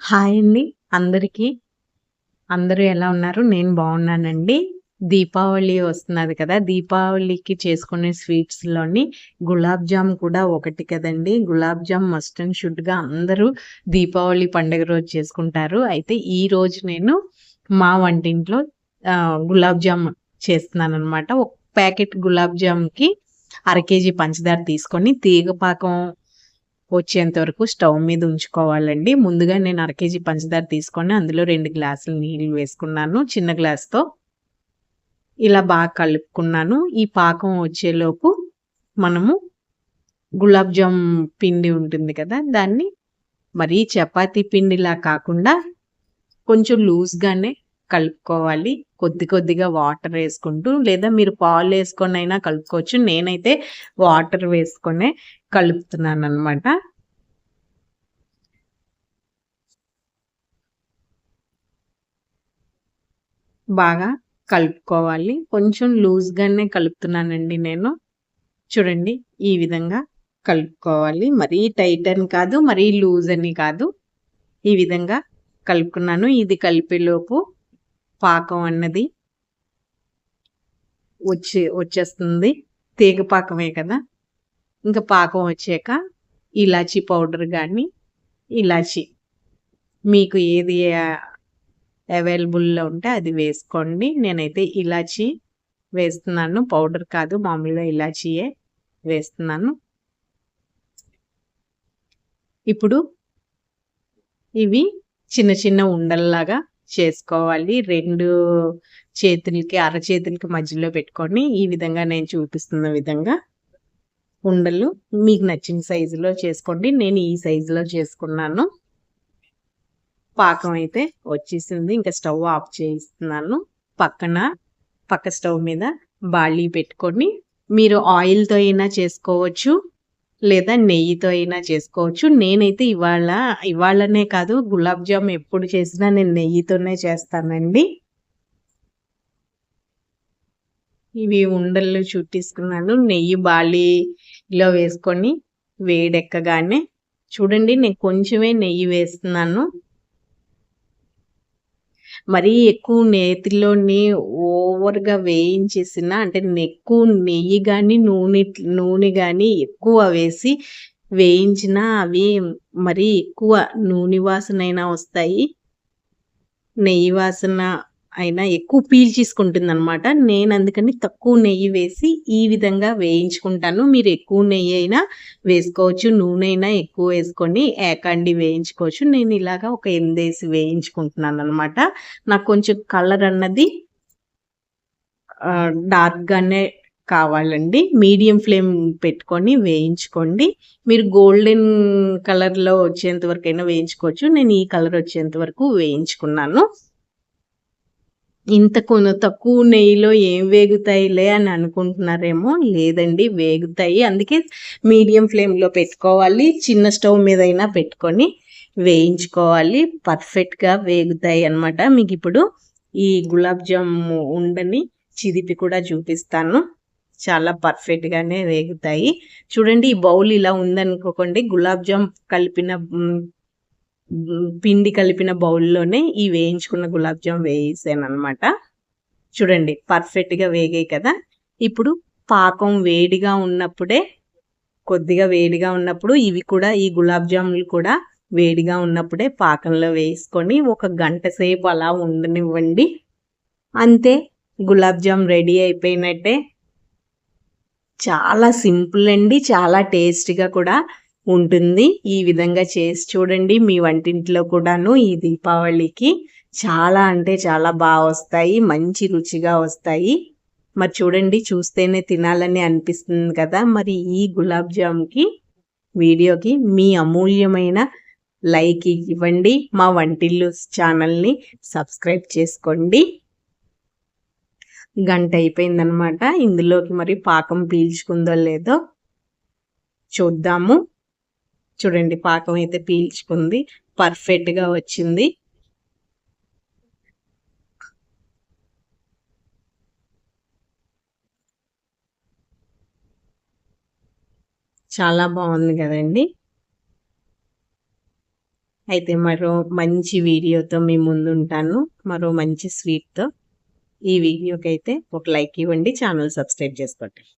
Hi అండి అందరికీ. అందరూ ఎలా ఉన్నారు? నేను బాగున్నానండి. దీపావళి వస్తున్నది కదా! దీపావళికి చేసుకునే స్వీట్స్‌లోని గులాబ్ జామ్ కూడా ఒకటి కదండి గులాబ్ జామ్ మస్ట్ అండ్ షుడ్‌గా అందరూ దీపావళి పండుగ రోజు చేసుకుంటారు. అయితే ఈరోజు నేను మా వంటింట్లో గులాబ్ జామ్ చేస్తున్నాననమాట. ఒక ప్యాకెట్ గులాబ్ జామ్‌కి అర కేజీ పంచదార తీసుకొని తీగపాకం వచ్చేంత వరకు స్టవ్ మీద ఉంచుకోవాలండి. ముందుగా నేను అర కేజీ పంచదార తీసుకొని అందులో రెండు గ్లాసులు నీళ్ళు వేసుకున్నాను చిన్న గ్లాస్‌తో. ఇలా బాగా కలుపుకున్నాను. ఈ పాకం వచ్చేలోపు మనము గులాబ్ జామ్ పిండి ఉంటుంది కదా! దాన్ని మరీ చపాతీ పిండిలా కాకుండా కొంచెం లూజ్‌గానే కలుపుకోవాలి. కొద్ది కొద్దిగా వాటర్ వేసుకుంటూ లేదా మీరు పాలు వేసుకొని అయినా కలుపుకోవచ్చు. నేనైతే వాటర్ వేసుకొనే కలుపుతున్నాను అనమాట బాగా కలుపుకోవాలి. కొంచెం లూజ్‌గానే కలుపుతున్నానండి నేను. చూడండి ఈ విధంగా కలుపుకోవాలి. మరీ టైట్ అని కాదు, మరీ లూజ్ అని కాదు. ఈ విధంగా కలుపుకున్నాను. ఇది కలిపేలోపు పాకం అన్నది వచ్చి వచ్చేస్తుంది. తీగ పాకమే కదా! ఇంకా పాకం వచ్చాక ఇలాచీ పౌడర్ కానీ ఇలాచీ మీకు ఏది అవైలబుల్‌లో ఉంటే అది వేసుకోండి. నేనైతే ఇలాచీ వేస్తున్నాను. పౌడర్ కాదు మామూలుగా ఇలాచీయే వేస్తున్నాను. ఇప్పుడు ఇవి చిన్న చిన్న ఉండల్లాగా చేసుకోవాలి. రెండు చేతులకి, అరచేతులకి మధ్యలో పెట్టుకొని ఈ విధంగా నేను చూపిస్తున్న విధంగా ఉండలు మీకు నచ్చిన సైజులో చేసుకోండి. నేను ఈ సైజులో చేసుకున్నాను. పాకం అయితే వచ్చేసింది. ఇంకా స్టవ్ ఆఫ్ చేయిస్తున్నాను పక్కన పక్క స్టవ్ మీద బాళీ పెట్టుకొని మీరు ఆయిల్‌తో అయినా చేసుకోవచ్చు. లేదా నెయ్యితో అయినా చేసుకోవచ్చు. నేనైతే ఇవాళ ఇవాళనే కాదు గులాబ్ జామ్ ఎప్పుడు చేసినా నేను నెయ్యితోనే చేస్తానండి. ఇవి ఉండలు చుట్టేసుకున్నాను. నెయ్యి ఇలా వేసుకొని వేడెక్కగానే చూడండి నేను కొంచెమే నెయ్యి వేస్తున్నాను. మరీ ఎక్కువ నేతిలోని ఓవర్‌గా వేయించేసిన అంటే ఎక్కువ నెయ్యి కానీ నూనె నూనె కానీ ఎక్కువ వేసి వేయించినా అవి మరీ ఎక్కువ నూనె వాసనైనా వస్తాయి. నెయ్యి వాసన అయినా ఎక్కువ పీల్చేసుకుంటుందనమాట. నేను అందుకని తక్కువ నెయ్యి వేసి ఈ విధంగా వేయించుకుంటాను. మీరు ఎక్కువ నెయ్యి అయినా వేసుకోవచ్చు. నూనె అయినా ఎక్కువ వేసుకొని ఏకండి వేయించుకోవచ్చు. నేను ఇలాగా ఒక ఎందేసి వేయించుకుంటున్నాను అనమాట నాకు కొంచెం కలర్ అన్నది డార్క్‌గానే కావాలండి. మీడియం ఫ్లేమ్ పెట్టుకొని వేయించుకోండి. మీరు గోల్డెన్ కలర్‌లో వచ్చేంత వరకైనా వేయించుకోవచ్చు. నేను ఈ కలర్ వచ్చేంత వరకు వేయించుకున్నాను. ఇంత కొన తక్కువ నెయ్యిలో ఏం వేగుతాయిలే అని అనుకుంటున్నారేమో! లేదండి వేగుతాయి. అందుకే మీడియం ఫ్లేమ్‌లో పెట్టుకోవాలి. చిన్న స్టవ్ మీదైనా పెట్టుకొని వేయించుకోవాలి. పర్ఫెక్ట్‌గా వేగుతాయి అనమాట. మీకిప్పుడు ఈ గులాబ్ జామ్ ఉండని చిదిపి కూడా చూపిస్తాను. చాలా పర్ఫెక్ట్‌గానే వేగుతాయి. చూడండి ఈ బౌల్ ఇలా ఉందనుకోకండి గులాబ్ జామ్ కలిపిన పిండి కలిపిన బౌల్‌లోనే ఈ వేయించుకున్న గులాబ్ జామ్ అనమాట చూడండి పర్ఫెక్ట్‌గా వేగాయి కదా! ఇప్పుడు పాకం వేడిగా ఉన్నప్పుడే కొద్దిగా వేడిగా ఉన్నప్పుడు ఇవి కూడా ఈ గులాబ్ జాములు కూడా వేడిగా ఉన్నప్పుడే పాకంలో వేసుకొని ఒక గంట సేపు అలా ఉండనివ్వండి. అంతే గులాబ్ జామ్ రెడీ అయిపోయినట్టే. చాలా సింపుల్ అండి. చాలా టేస్టీగా కూడా ఉంటుంది. ఈ విధంగా చేసి చూడండి మీ వంటింట్లో కూడాను ఈ దీపావళికి. చాలా అంటే చాలా బాగా వస్తాయి. మంచి రుచిగా వస్తాయి. మరి చూడండి చూస్తేనే తినాలని అనిపిస్తుంది కదా! మరి ఈ గులాబ్ జామ్‌కి వీడియోకి మీ అమూల్యమైన లైక్ ఇవ్వండి. మా వంటిల్లు ఛానల్‌ని సబ్స్క్రైబ్ చేసుకోండి. గంట అయిపోయిందనమాట. ఇందులోకి మరి పాకం పీల్చుకుందో లేదో చూద్దాము. చూడండి పాకం అయితే పీల్చుకుంది. పర్ఫెక్ట్‌గా వచ్చింది. చాలా బాగుంది కదండి అయితే మరో మంచి వీడియోతో మీ ముందు ఉంటాను మరో మంచి స్వీట్తో ఈ వీడియోకి అయితే ఒక లైక్ ఇవ్వండి ఛానల్ సబ్స్క్రైబ్ చేసుకోండి